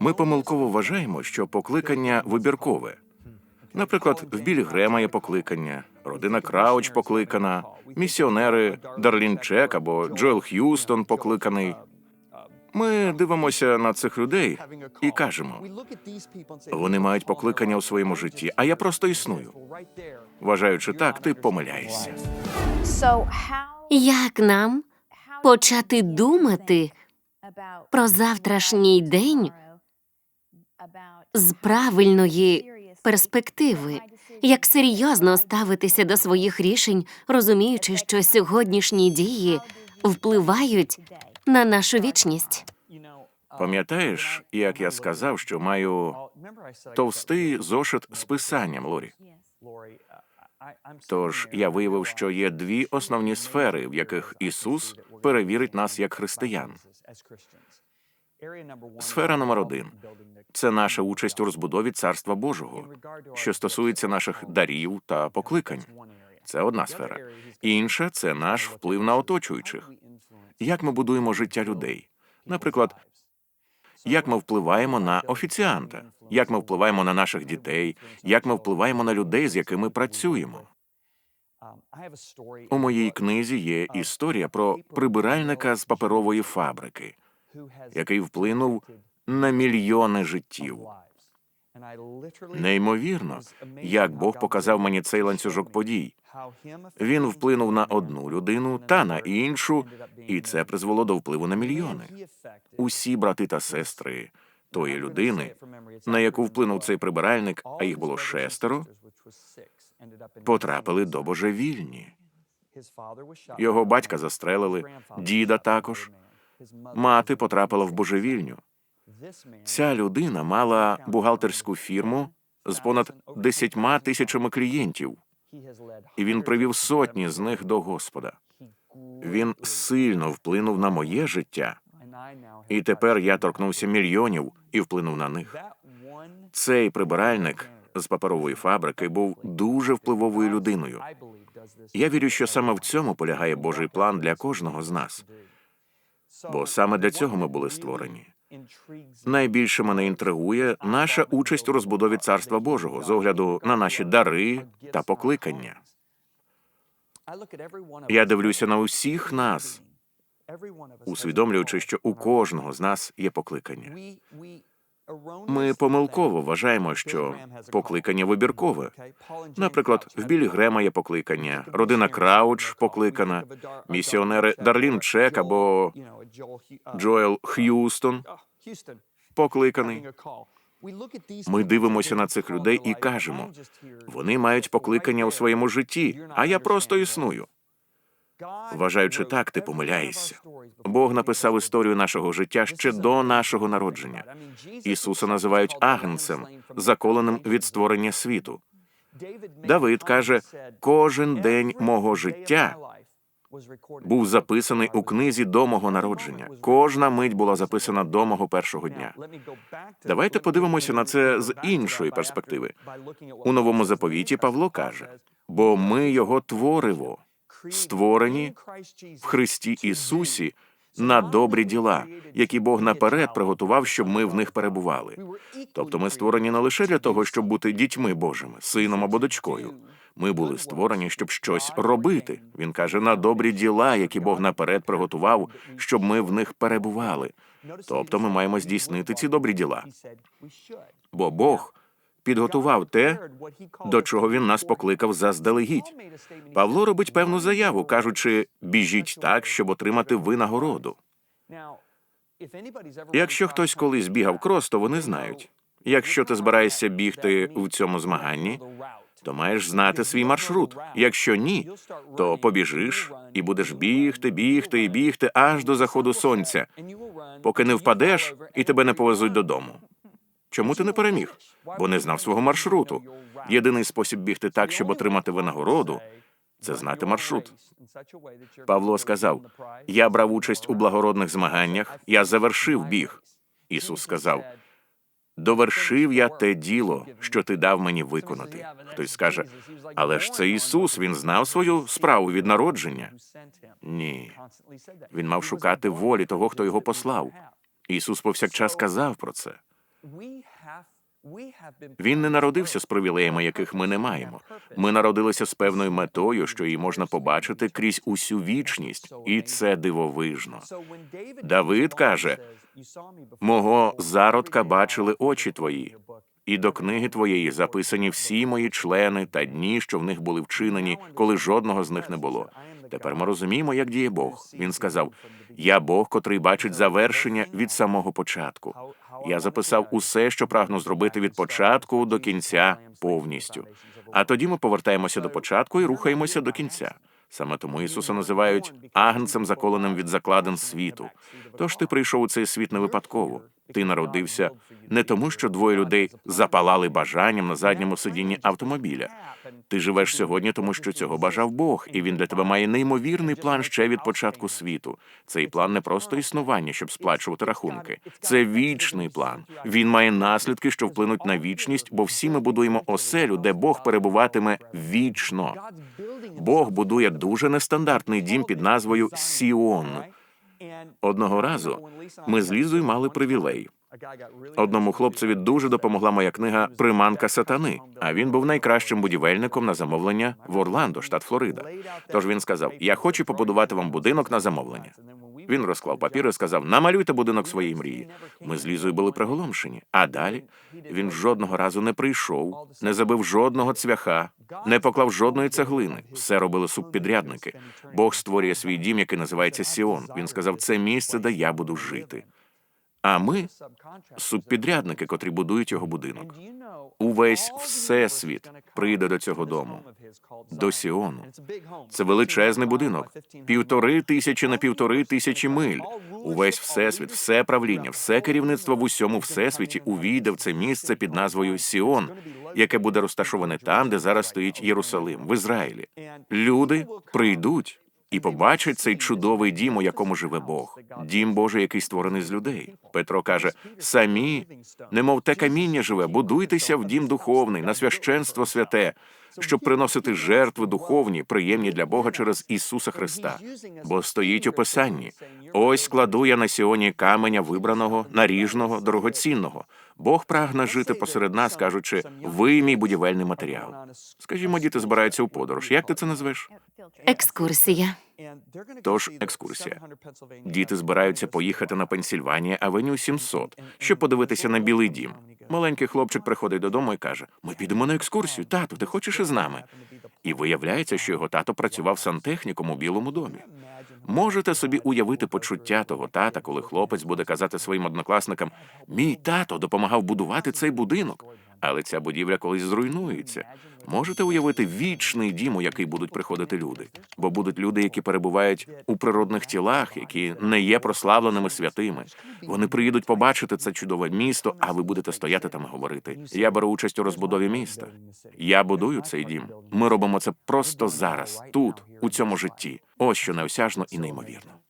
Ми помилково вважаємо, що покликання вибіркове. Наприклад, в Білі Грема є покликання, родина Крауч покликана, місіонери Дарлін Чек або Джоел Х'юстон покликаний. Ми дивимося на цих людей і кажемо, вони мають покликання у своєму житті, а я просто існую. Вважаючи так, ти помиляєшся. Як нам почати думати про завтрашній день з правильної перспективи? Як серйозно ставитися до своїх рішень, розуміючи, що сьогоднішні дії впливають на нашу вічність? Пам'ятаєш, як я сказав, що маю товстий зошит з писанням, Лорі? Тож я виявив, що є дві основні сфери, в яких Ісус перевірить нас як християн. Сфера номер один це наша участь у розбудові Царства Божого, що стосується наших дарів та покликань. Це одна сфера. Інша це наш вплив на оточуючих. Як ми будуємо життя людей? Наприклад, як ми впливаємо на офіціанта, як ми впливаємо на наших дітей, як ми впливаємо на людей, з якими працюємо. У моїй книзі є історія про прибиральника з паперової фабрики, який вплинув на мільйони життів. Неймовірно, як Бог показав мені цей ланцюжок подій. Він вплинув на одну людину та на іншу, і це призвело до впливу на мільйони. Усі брати та сестри тої людини, на яку вплинув цей прибиральник, а їх було шестеро, потрапили до божевільні. Його батька застрелили, діда також. Мати потрапила в божевільню. Ця людина мала бухгалтерську фірму з понад десятьма тисячами клієнтів, і він привів сотні з них до Господа. Він сильно вплинув на моє життя, і тепер я торкнувся мільйонів і вплинув на них. Цей прибиральник з паперової фабрики був дуже впливовою людиною. Я вірю, що саме в цьому полягає Божий план для кожного з нас, бо саме для цього ми були створені. Найбільше мене інтригує наша участь у розбудові Царства Божого з огляду на наші дари та покликання. Я дивлюся на усіх нас, усвідомлюючи, що у кожного з нас є покликання. Ми помилково вважаємо, що покликання вибіркове. Наприклад, в Білі Грема є покликання, родина Крауч покликана, місіонери Дарлін Чек або Джоел Х'юстон покликаний. Ми дивимося на цих людей і кажемо, вони мають покликання у своєму житті, а я просто існую. Вважаючи так, ти помиляєшся. Бог написав історію нашого життя ще до нашого народження. Ісуса називають агнцем, заколеним від створення світу. Давид каже: кожен день мого життя був записаний у книзі до мого народження. Кожна мить була записана до мого першого дня. Давайте подивимося на це з іншої перспективи. У новому заповіті Павло каже: бо ми його твориво, створені в Христі Ісусі на добрі діла, які Бог наперед приготував, щоб ми в них перебували. Тобто ми створені не лише для того, щоб бути дітьми Божими, сином або дочкою. Ми були створені, щоб щось робити. Він каже на добрі діла, які Бог наперед приготував, щоб ми в них перебували. Тобто ми маємо здійснити ці добрі діла. Бо Бог підготував те, до чого він нас покликав заздалегідь. Павло робить певну заяву, кажучи, біжіть так, щоб отримати винагороду. Якщо хтось колись бігав крос, то вони знають. Якщо ти збираєшся бігти в цьому змаганні, то маєш знати свій маршрут. Якщо ні, то побіжиш і будеш бігти, бігти і бігти аж до заходу сонця, поки не впадеш і тебе не повезуть додому. Чому ти не переміг? Бо не знав свого маршруту. Єдиний спосіб бігти так, щоб отримати винагороду, це знати маршрут. Павло сказав: Я брав участь у благородних змаганнях, я завершив біг. Ісус сказав: Довершив я те діло, що ти дав мені виконати. Хтось скаже, але ж це Ісус, він знав свою справу від народження. Ні, він мав шукати волі того, хто його послав. Ісус повсякчас казав про це. Він не народився з привілеями, яких ми не маємо. Ми народилися з певною метою, що її можна побачити крізь усю вічність, і це дивовижно. Давид каже: Мого зародка бачили очі твої, і до книги твоєї записані всі мої члени та дні, що в них були вчинені, коли жодного з них не було. Тепер ми розуміємо, як діє Бог. Він сказав: Я Бог, котрий бачить завершення від самого початку. Я записав усе, що прагну зробити від початку до кінця повністю. А тоді ми повертаємося до початку і рухаємося до кінця. Саме тому Ісуса називають агнцем, заколеним від закладин світу. Тож ти прийшов у цей світ не випадково. Ти народився не тому, що двоє людей запалали бажанням на задньому сидінні автомобіля. Ти живеш сьогодні, тому що цього бажав Бог, і він для тебе має неймовірний план ще від початку світу. Цей план не просто існування, щоб сплачувати рахунки. Це вічний план. Він має наслідки, що вплинуть на вічність, бо всі ми будуємо оселю, де Бог перебуватиме вічно. Бог будує дуже нестандартний дім під назвою Сіон. Одного разу ми з Лізою мали привілей. Одному хлопцеві дуже допомогла моя книга Приманка сатани. А він був найкращим будівельником на замовлення в Орландо, штат Флорида. Тож він сказав: Я хочу побудувати вам будинок на замовлення. Він розклав папір і сказав: Намалюйте будинок своєї мрії. Ми з Лізою були приголомшені. А далі він жодного разу не прийшов, не забив жодного цвяха, не поклав жодної цеглини. Все робили субпідрядники. Бог створює свій дім, який називається Сіон. Він сказав: це місце, де я буду жити. А ми субпідрядники, котрі будують його будинок. Увесь всесвіт прийде до цього дому, до Сіону. Це величезний будинок, півтори тисячі на півтори тисячі миль. Увесь всесвіт, все правління, все керівництво в усьому всесвіті увійде в це місце під назвою Сіон, яке буде розташоване там, де зараз стоїть Єрусалим, в Ізраїлі. Люди прийдуть і побачать цей чудовий дім, у якому живе Бог, дім Божий, який створений з людей. Петро каже: самі, немов те каміння живе, будуйтеся в дім духовний, на священство святе, щоб приносити жертви духовні, приємні для Бога через Ісуса Христа. Бо стоїть у Писанні: ось кладу я на сіоні каменя вибраного, наріжного, дорогоцінного. Бог прагне жити посеред нас, кажучи, ви мій будівельний матеріал. Скажімо, діти збираються у подорож. Як ти це назвеш? Екскурсія. Тож екскурсія. Діти збираються поїхати на Пенсільванія Авеню 700, щоб подивитися на білий дім. Маленький хлопчик приходить додому і каже: Ми підемо на екскурсію. Тату, ти хочеш із нами? І виявляється, що його тато працював сантехніком у білому домі. Можете собі уявити почуття того тата, коли хлопець буде казати своїм однокласникам: Мій тато допомагав будувати цей будинок, але ця будівля колись зруйнується. Можете уявити вічний дім, у який будуть приходити люди, бо будуть люди, які перебувають у природних тілах, які не є прославленими святими. Вони приїдуть побачити це чудове місто, а ви будете стояти там і говорити. Я беру участь у розбудові міста. Я будую цей дім. Ми робимо це просто зараз, тут, у цьому житті. Ось що неосяжно і неймовірно.